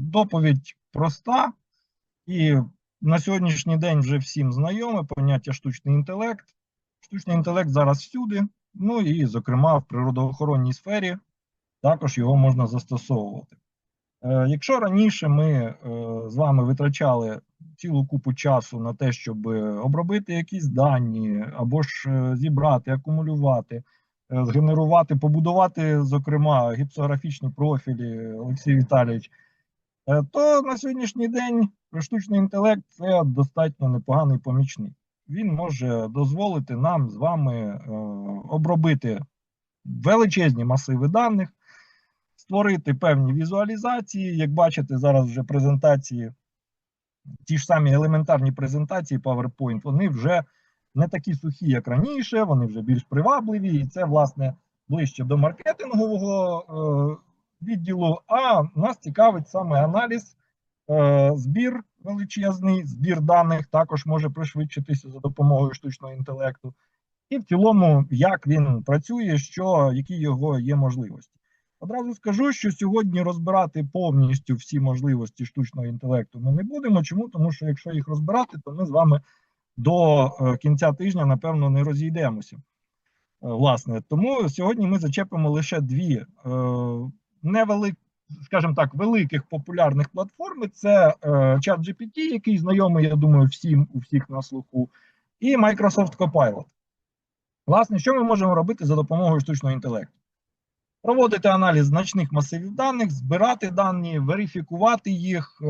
доповідь проста і на сьогоднішній день вже всім знайоме поняття штучний інтелект. Штучний інтелект зараз всюди, ну і, зокрема, в природоохоронній сфері також його можна застосовувати. Е, Якщо раніше ми е, з вами витрачали цілу купу часу на те, щоб обробити якісь дані, або ж е, зібрати, акумулювати, згенерувати, побудувати, зокрема, гіпсографічні профілі, Олексій Віталійович, то на сьогоднішній день штучний інтелект це достатньо непоганий помічник. Він може дозволити нам з вами е, обробити величезні масиви даних, створити певні візуалізації. Як бачите, зараз вже презентації, ті ж самі елементарні презентації PowerPoint, вони вже не такі сухі, як раніше, вони вже більш привабливі, і це, власне, ближче до маркетингового е, відділу. А нас цікавить саме аналіз, е, збір величезний, збір даних також може пришвидшитися за допомогою штучного інтелекту. І в цілому, як він працює, що, які його є можливості. Одразу скажу, що сьогодні розбирати повністю всі можливості штучного інтелекту ми не будемо. Чому? Тому що якщо їх розбирати, то ми з вами до е, кінця тижня, напевно, не розійдемося. Е, Власне, тому сьогодні ми зачепимо лише дві невелик, скажімо так, великих популярних платформи: це е, ChatGPT, який знайомий, я думаю, всім у всіх на слуху, і Microsoft Copilot. Власне, що ми можемо робити за допомогою штучного інтелекту? Проводити аналіз значних масивів даних, збирати дані, верифікувати їх. Е,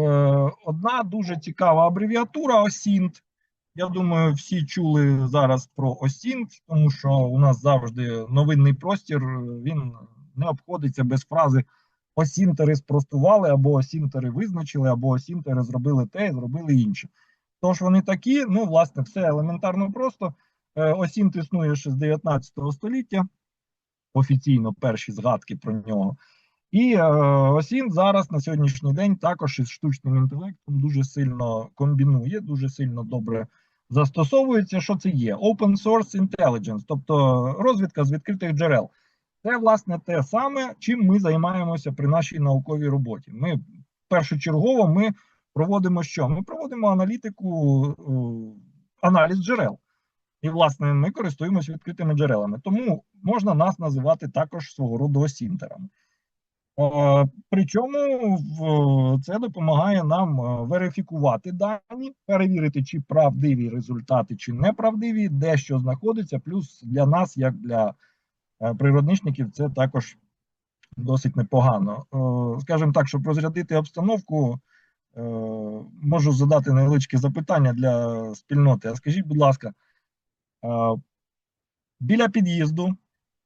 Одна дуже цікава абревіатура OSINT. Я думаю, всі чули зараз про OSINT, тому що у нас завжди новинний простір, він не обходиться без фрази осінтери спростували, або осінтери визначили, або осінтери зробили те, зробили інше. Тож вони такі, ну, власне, все елементарно просто. Е, Осінт існує ще з 19 століття, офіційно перші згадки про нього. І е, Осін зараз на сьогоднішній день також із штучним інтелектом дуже сильно комбінує, дуже сильно добре застосовується. Що це є? Open Source Intelligence, тобто розвідка з відкритих джерел. Це власне те саме, чим ми займаємося при нашій науковій роботі. Ми першочергово ми проводимо що? Ми проводимо аналітику, е, аналіз джерел. І, власне, ми користуємося відкритими джерелами. Тому можна нас називати також свого роду осінтерами. Е, Причому це допомагає нам е, верифікувати дані, перевірити, чи правдиві результати, чи неправдиві, де що знаходиться. Плюс для нас, як для природничників, це також досить непогано. Е, Скажімо так, щоб розрядити обстановку, е, можу задати невеличке запитання для спільноти. А скажіть, будь ласка, е, біля під'їзду.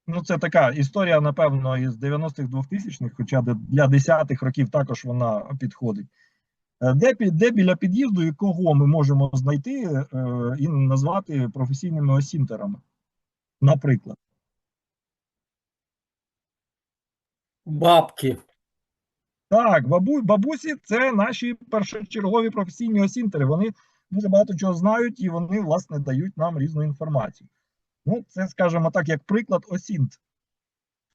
Ну, це така історія, напевно, із 90-х 2000-х, хоча для 10-х років також вона підходить. Е, Де, де біля під'їзду і кого ми можемо знайти е, і назвати професійними осінтерами, наприклад. Бабки. Так, бабу, бабусі це наші першочергові професійні осінтери. Вони дуже багато чого знають і вони, власне, дають нам різну інформацію. Ну, це, скажімо так, як приклад осінт.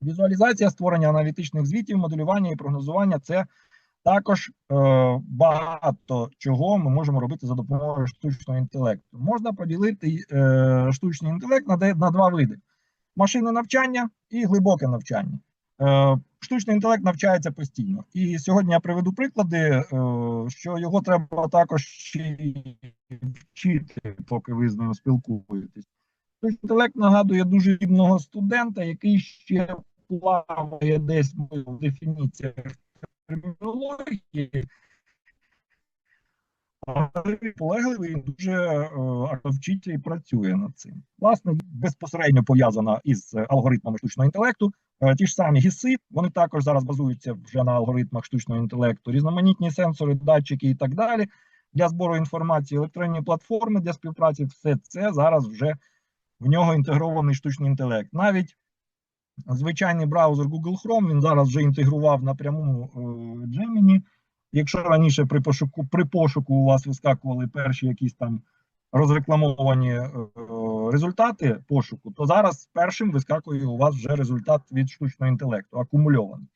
Візуалізація створення аналітичних звітів, моделювання і прогнозування це також е, багато чого ми можемо робити за допомогою штучного інтелекту. Можна поділити е, штучний інтелект на, на два види: машинне навчання і глибоке навчання. Е, штучний інтелект навчається постійно. І сьогодні я приведу приклади, е, що його треба також вчити, поки ви з ним спілкуєтесь. Штучний інтелект нагадує дуже рівного студента, який ще плаває десь в дефініціях термінології, полегливий він дуже е, вчиться і працює над цим. Власне, безпосередньо пов'язана із алгоритмами штучного інтелекту. Е, Ті ж самі гіси, вони також зараз базуються вже на алгоритмах штучного інтелекту, різноманітні сенсори, датчики і так далі. Для збору інформації, електронні платформи для співпраці, все це зараз вже в нього інтегрований штучний інтелект. Навіть звичайний браузер Google Chrome він зараз вже інтегрував напряму е, Gemini. Якщо раніше при пошуку, при пошуку у вас вискакували перші якісь там розрекламовані е, результати пошуку, то зараз першим вискакує у вас вже результат від штучного інтелекту, акумульований.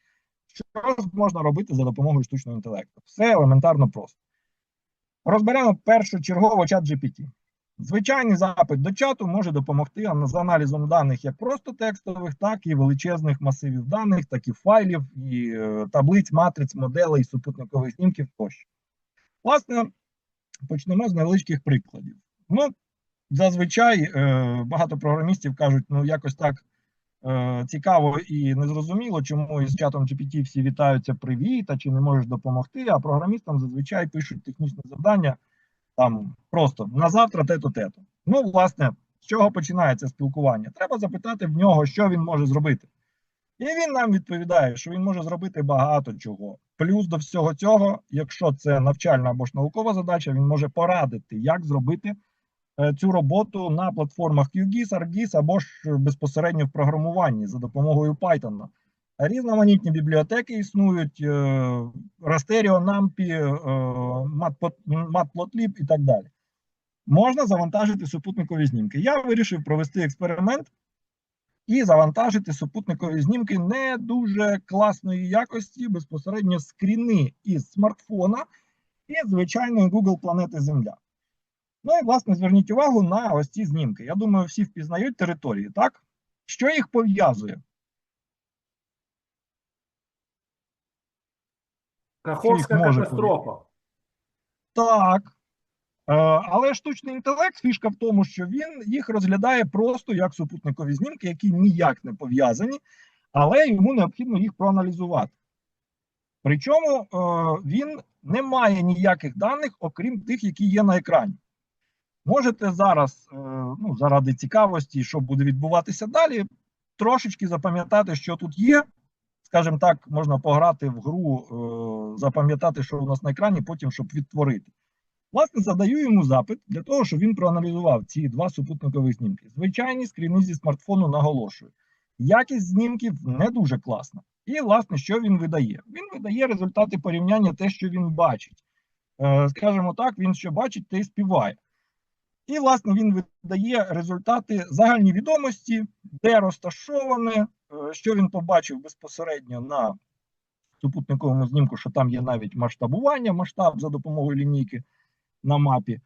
Що можна робити за допомогою штучного інтелекту? Все елементарно просто. Розберемо першочергово чат GPT. Звичайний запит до чату може допомогти з аналізом даних як просто текстових, так і величезних масивів даних, так і файлів, і е, таблиць, матриць, моделей, супутникових знімків тощо. Власне, почнемо з невеличких прикладів. Ну, зазвичай е, багато програмістів кажуть, ну якось так е, цікаво і незрозуміло, чому із чатом GPT всі вітаються привіт, а чи не можеш допомогти. А програмістам зазвичай пишуть технічне завдання там просто на завтра те-то, те-то. Ну, власне, з чого починається спілкування? Треба запитати в нього, що він може зробити. І він нам відповідає, що він може зробити багато чого. Плюс до всього цього, якщо це навчальна або ж наукова задача, він може порадити, як зробити цю роботу на платформах QGIS, ArcGIS або ж безпосередньо в програмуванні за допомогою Python. Різноманітні бібліотеки існують: е, Rasterio, NumPy, е, Matplotlib і так далі. Можна завантажити супутникові знімки. Я вирішив провести експеримент і завантажити супутникові знімки не дуже класної якості, безпосередньо скріни із смартфона і звичайної Google планети Земля. Ну і власне зверніть увагу на ось ці знімки. Я думаю, всі впізнають території, так? Що їх пов'язує? Каховська катастрофа. Так. Е, але штучний інтелект, фішка в тому, що він їх розглядає просто як супутникові знімки, які ніяк не пов'язані, але йому необхідно їх проаналізувати. Причому е, він не має ніяких даних, окрім тих, які є на екрані. Можете зараз, е, ну, заради цікавості, що буде відбуватися далі, трошечки запам'ятати, що тут є. Скажімо так, можна пограти в гру, е, запам'ятати, що у нас на екрані, потім щоб відтворити. Власне, задаю йому запит для того, щоб він проаналізував ці два супутникові знімки. Звичайні скріни зі смартфону наголошую. Якість знімків не дуже класна. І, власне, що він видає? Він видає результати порівняння те, що він бачить. Е, Скажімо так, він що бачить, те й співає. І, власне, він видає результати загальні відомості, де розташоване, е, що він побачив безпосередньо на супутниковому знімку, що там є навіть масштабування, масштаб за допомогою лінійки на мапі.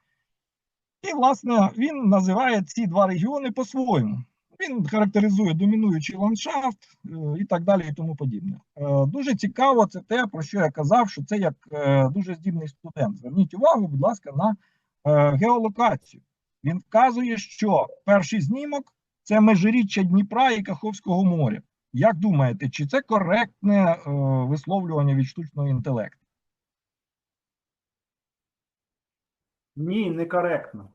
І, власне, він називає ці два регіони по-своєму. Він характеризує домінуючий ландшафт е, і так далі, і тому подібне. Е, Дуже цікаво, це те, про що я казав, що це як дуже здібний студент. Зверніть увагу, будь ласка, на геолокацію. Він вказує, що перший знімок це межиріччя Дніпра і Каховського моря. Як думаєте, чи це коректне е, висловлювання від штучного інтелекту? Ні, некоректно.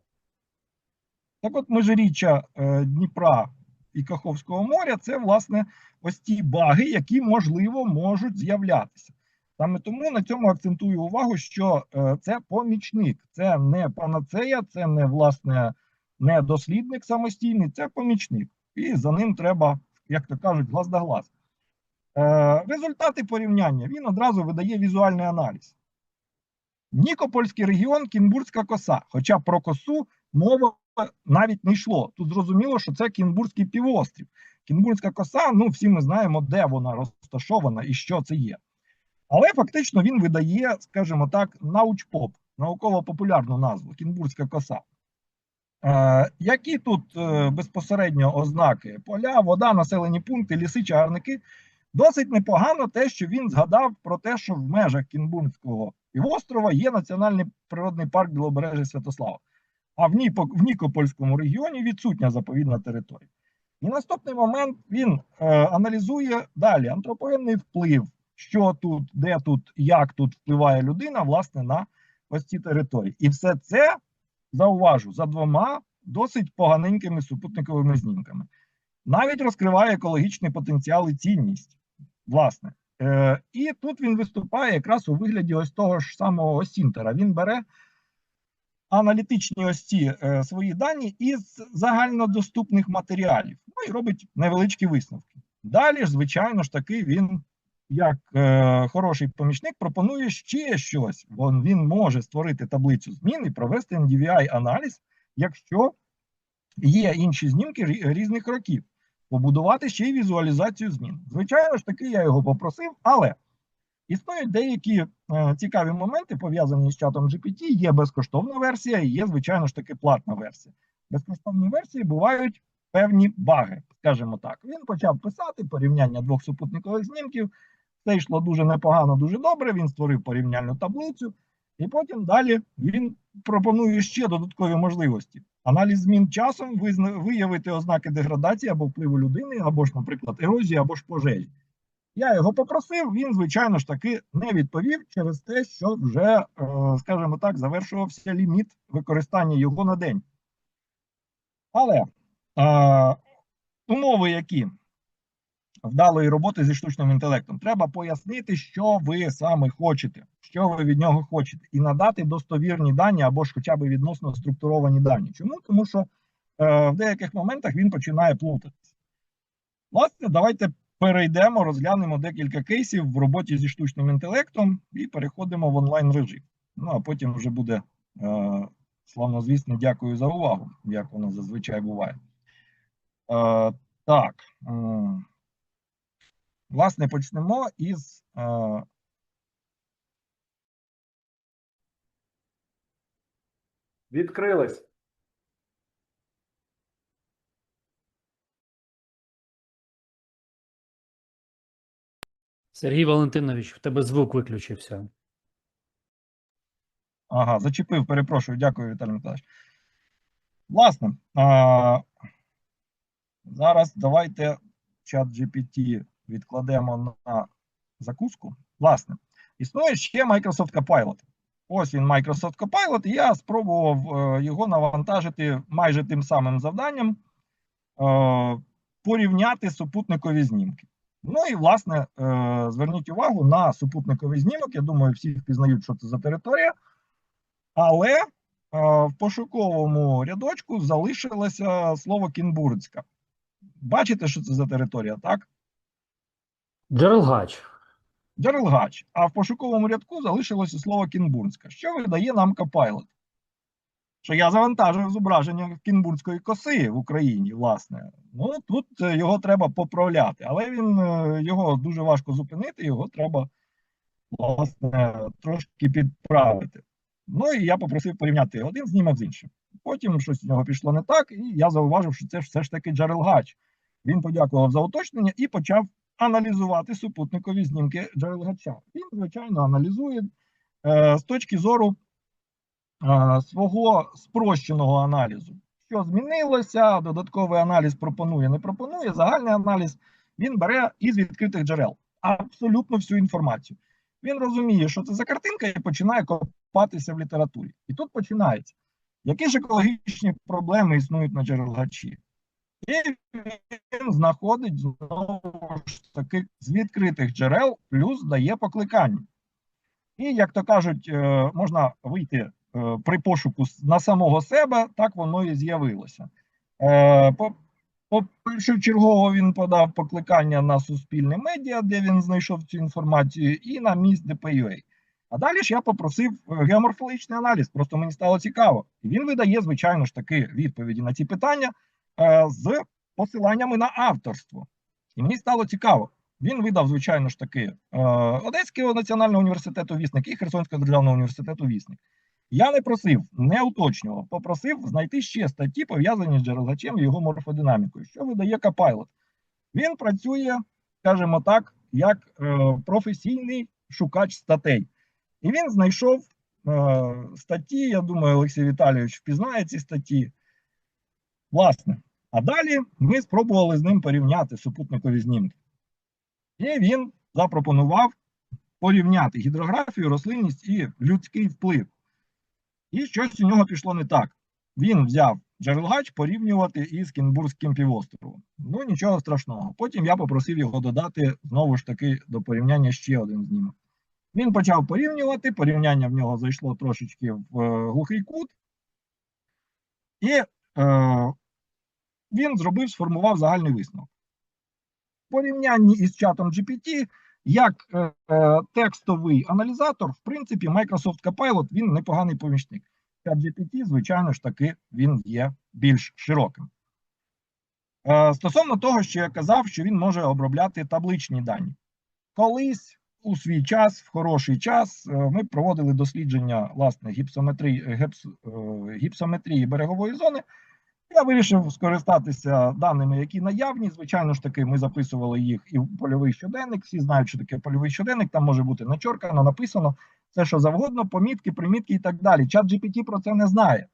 Так от межиріччя е, Дніпра і Каховського моря це власне ось ті баги, які можливо можуть з'являтися. Саме тому на цьому акцентую увагу, що е, це помічник, це не панацея, це не власне не дослідник самостійний, це помічник. І за ним треба, як то кажуть, глаз да глаз. Е, результати порівняння він одразу видає візуальний аналіз. Нікопольський регіон, Кінбурзька коса. Хоча про косу мова навіть не йшло. Тут зрозуміло, що це Кінбурзький півострів. Кінбурзька коса, ну всі ми знаємо, де вона розташована і що це є. Але фактично він видає, скажімо так, научпоп, науково-популярну назву Кінбурзька коса. Е, які тут е, безпосередньо ознаки? Поля, вода, населені пункти, ліси, чагарники. Досить непогано те, що він згадав про те, що в межах Кінбурзького півострова є національний природний парк Білобережжя Святослава. А в, Ніпо, в Нікопольському регіоні відсутня заповідна територія. І наступний момент він е, аналізує далі антропогенний вплив, що тут, де тут, як тут впливає людина, власне, на ось ці території. І все це зауважу за двома досить поганенькими супутниковими знімками. Навіть розкриває екологічний потенціал і цінність. Власне. Е, і тут він виступає якраз у вигляді ось того ж самого Осінтера. Він бере аналітичні ось ці е, свої дані із загальнодоступних матеріалів. Ну і робить невеличкі висновки. Далі ж, звичайно ж таки, він, як е, хороший помічник, пропонує ще щось. Бо він може створити таблицю змін і провести NDVI-аналіз, якщо є інші знімки різних років, побудувати ще й візуалізацію змін. Звичайно ж таки, я його попросив, але Існують деякі е, цікаві моменти, пов'язані з чатом GPT. Є безкоштовна версія, є, звичайно ж таки, платна версія. В безкоштовній версії бувають певні баги, скажімо так. Він почав писати порівняння двох супутникових знімків. Це йшло дуже непогано, дуже добре. Він створив порівняльну таблицю, і потім далі він пропонує ще додаткові можливості. Аналіз змін часом виявити ознаки деградації або впливу людини, або ж, наприклад, ерозії, або ж пожежі. Я його попросив, він, звичайно ж таки, не відповів через те, що вже, е, скажімо так, завершувався ліміт використання його на день. Але е, умови, які вдалої роботи зі штучним інтелектом, треба пояснити, що ви саме хочете, що ви від нього хочете, і надати достовірні дані або ж хоча б відносно структуровані дані. Чому? Тому що е, в деяких моментах він починає плутатися. Власне, давайте перейдемо, розглянемо декілька кейсів в роботі зі штучним інтелектом і переходимо в онлайн режим. Ну а потім вже буде е, славнозвісне дякую за увагу, як воно зазвичай буває. Е, так. Власне, почнемо із е, Відкрились. Сергій Валентинович, в тебе звук виключився. Ага, зачепив, перепрошую, дякую, Віталій Миколаївич. Власне, а, зараз давайте чат GPT відкладемо на закуску. Власне, існує ще Microsoft Copilot. Ось він Microsoft Copilot, і я спробував е, його навантажити майже тим самим завданням е, порівняти супутникові знімки. Ну і власне, е, зверніть увагу на супутниковий знімок. Я думаю, всі впізнають, що це за територія. Але в пошуковому рядочку залишилося слово Кінбурцька. Бачите, що це за територія, так? Джерелгач. Джерелгач. А в пошуковому рядку залишилося слово Кінбурзька, що видає нам Copilot. Що я завантажив зображення Кінбурзької коси в Україні, власне. Ну тут е, його треба поправляти, але він е, його дуже важко зупинити, його треба власне трошки підправити. Ну і я попросив порівняти один знімок з іншим. Потім щось у нього пішло не так, і я зауважив, що це все ж таки Джерелгач. Він подякував за уточнення і почав аналізувати супутникові знімки Джерелгача. Він, звичайно, аналізує е, з точки зору е, свого спрощеного аналізу. Що змінилося, додатковий аналіз пропонує, не пропонує. Загальний аналіз він бере із відкритих джерел абсолютно всю інформацію. Він розуміє, що це за картинка, і починає копатися в літературі. І тут починається. Які ж екологічні проблеми існують на джерелгачі? І він знаходить знову ж таки з відкритих джерел, плюс дає покликання. І, як то кажуть, е, можна вийти е, при пошуку на самого себе, так воно і з'явилося. Е, по- по- Першочергово він подав покликання на суспільне медіа, де він знайшов цю інформацію, і на міст ДПЮА. А далі ж я попросив геоморфологічний аналіз, просто мені стало цікаво. І він видає, звичайно ж таки, відповіді на ці питання з посиланнями на авторство. І мені стало цікаво. Він видав, звичайно ж таки, е, Одеського національного університету вісник і Херсонського державного університету вісник. Я не просив, не уточнював, попросив знайти ще статті, пов'язані з джерелачем і його морфодинамікою. Що видає Copilot? Він працює, скажімо так, як е, професійний шукач статей. І він знайшов е, статті. Я думаю, Олексій Віталійович впізнає ці статті. Власне, а далі ми спробували з ним порівняти супутникові знімки. І він запропонував порівняти гідрографію, рослинність і людський вплив. І щось у нього пішло не так. Він взяв Джерелгач порівнювати із Кінбурзьким півостровом. Ну, нічого страшного. Потім я попросив його додати знову ж таки до порівняння ще один знімок. Він почав порівнювати, порівняння в нього зайшло трошечки в е, глухий кут. І е, він зробив, сформував загальний висновок. В порівнянні із чатом GPT, як е, е, текстовий аналізатор, в принципі, Microsoft Copilot він непоганий помічник. Чат GPT, звичайно ж таки, він є більш широким. Е, стосовно того, що я казав, що він може обробляти табличні дані. Колись у свій час, в хороший час, е, ми проводили дослідження власне гіпсометрії, гепс, е, гіпсометрії берегової зони. Я вирішив скористатися даними, які наявні. Звичайно ж таки, ми записували їх і в польовий щоденник. Всі знають, що таке польовий щоденник. Там може бути начоркано, написано все, що завгодно, помітки, примітки і так далі. Чат GPT про це не знає.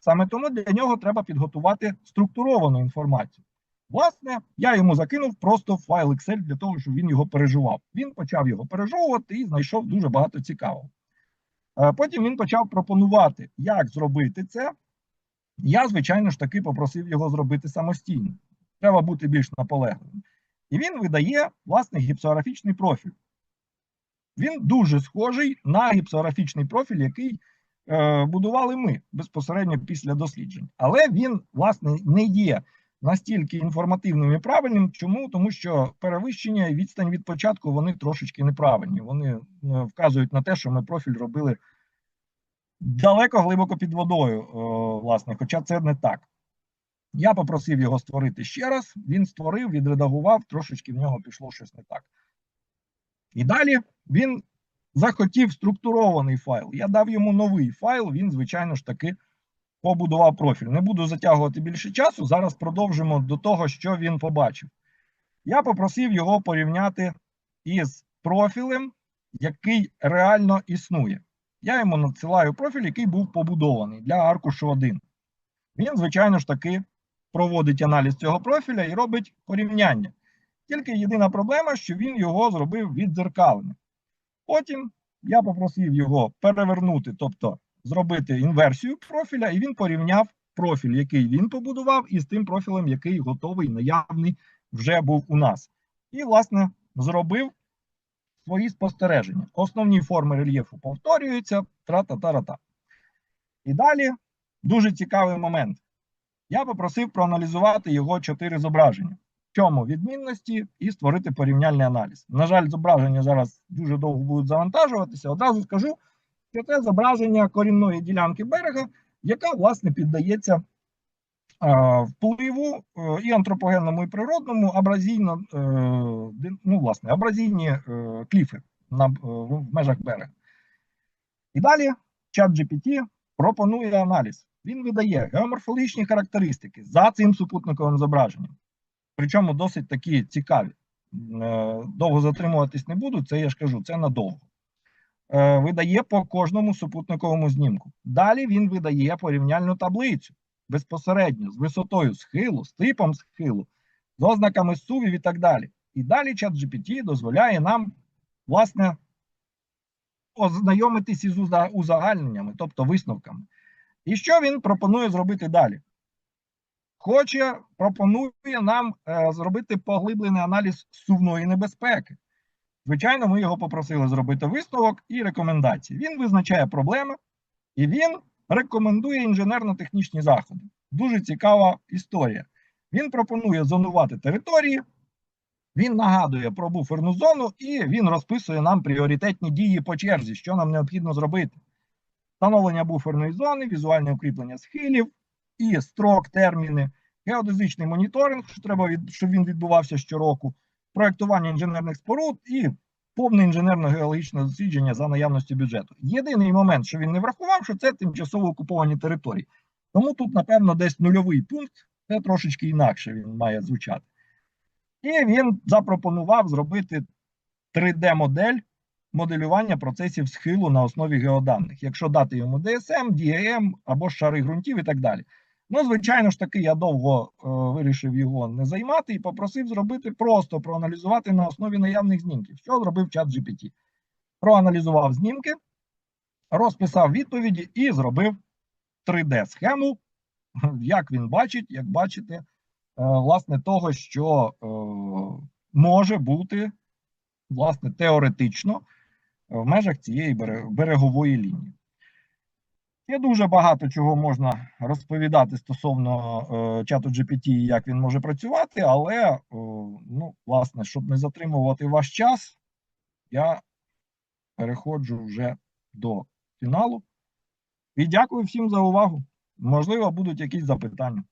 Саме тому для нього треба підготувати структуровану інформацію. Власне, я йому закинув просто файл Excel для того, щоб він його переживав. Він почав його пережовувати і знайшов дуже багато цікавого. Е, Потім він почав пропонувати, як зробити це. Я, звичайно ж таки, попросив його зробити самостійно. Треба бути більш наполегливим. І він видає власне гіпсографічний профіль. Він дуже схожий на гіпсографічний профіль, який е, будували ми безпосередньо після досліджень. Але він, власне, не є настільки інформативним і правильним. Чому? Тому що перевищення і відстань від початку вони трошечки неправильні. Вони е, вказують на те, що ми профіль робили далеко глибоко під водою, власне, хоча це не так. Я попросив його створити ще раз. Він створив, відредагував, трошечки в нього пішло щось не так. І далі він захотів структурований файл. Я дав йому новий файл. Він, звичайно ж таки, побудував профіль. Не буду затягувати більше часу. Зараз продовжимо до того, що він побачив. Я попросив його порівняти із профілем, який реально існує. Я йому надсилаю профіль, який був побудований для аркушу 1. Він, звичайно ж таки, проводить аналіз цього профіля і робить порівняння. Тільки єдина проблема, що він його зробив віддзеркаленим. Потім я попросив його перевернути, тобто зробити інверсію профіля, і він порівняв профіль, який він побудував, із тим профілем, який готовий, наявний вже був у нас. І, власне, зробив свої спостереження. Основні форми рельєфу повторюються, тра-та-та-ра-та. І далі дуже цікавий момент. Я попросив проаналізувати його чотири зображення. В чому відмінності і створити порівняльний аналіз. На жаль, зображення зараз дуже довго будуть завантажуватися. Одразу скажу, що це зображення корінної ділянки берега, яка, власне, піддається впливу е, і антропогенному, і природному абразійно, е, ну, власне, абразійні е, кліфи на, е, в межах берега. І далі чат GPT пропонує аналіз. Він видає геоморфологічні характеристики за цим супутниковим зображенням. Причому досить такі цікаві. Е, Довго затримуватись не буду, це я ж кажу, це надовго. Е, Видає по кожному супутниковому знімку. Далі він видає порівняльну таблицю безпосередньо з висотою схилу, з типом схилу, з ознаками сувів і так далі. І далі чат GPT дозволяє нам, власне, ознайомитись із узагальненнями, тобто висновками. І що він пропонує зробити далі? Хоче, пропонує нам е, зробити поглиблений аналіз сувної небезпеки. Звичайно, ми його попросили зробити висновок і рекомендації. Він визначає проблеми і він рекомендує інженерно-технічні заходи. Дуже цікава історія. Він пропонує зонувати території, він нагадує про буферну зону і він розписує нам пріоритетні дії по черзі, що нам необхідно зробити. Встановлення буферної зони, візуальне укріплення схилів і строк, терміни, геодезичний моніторинг, що треба щоб він відбувався щороку, проектування інженерних споруд і повне інженерно-геологічне дослідження за наявності бюджету. Єдиний момент, що він не врахував, що це тимчасово окуповані території. Тому тут, напевно, десь нульовий пункт, це трошечки інакше він має звучати. І він запропонував зробити 3D-модель моделювання процесів схилу на основі геоданих, якщо дати йому DSM, DAM або шари ґрунтів і так далі. Ну, звичайно ж таки, я довго е, вирішив його не займати і попросив зробити просто проаналізувати на основі наявних знімків. Що зробив чат GPT? Проаналізував знімки, розписав відповіді і зробив 3D-схему, як він бачить, як бачите, е, власне, того, що е, може бути, власне, теоретично в межах цієї берегової лінії. Є дуже багато чого можна розповідати стосовно е, чату GPT, і як він може працювати, але, е, ну, власне, щоб не затримувати ваш час, я переходжу вже до фіналу. І дякую всім за увагу. Можливо, будуть якісь запитання.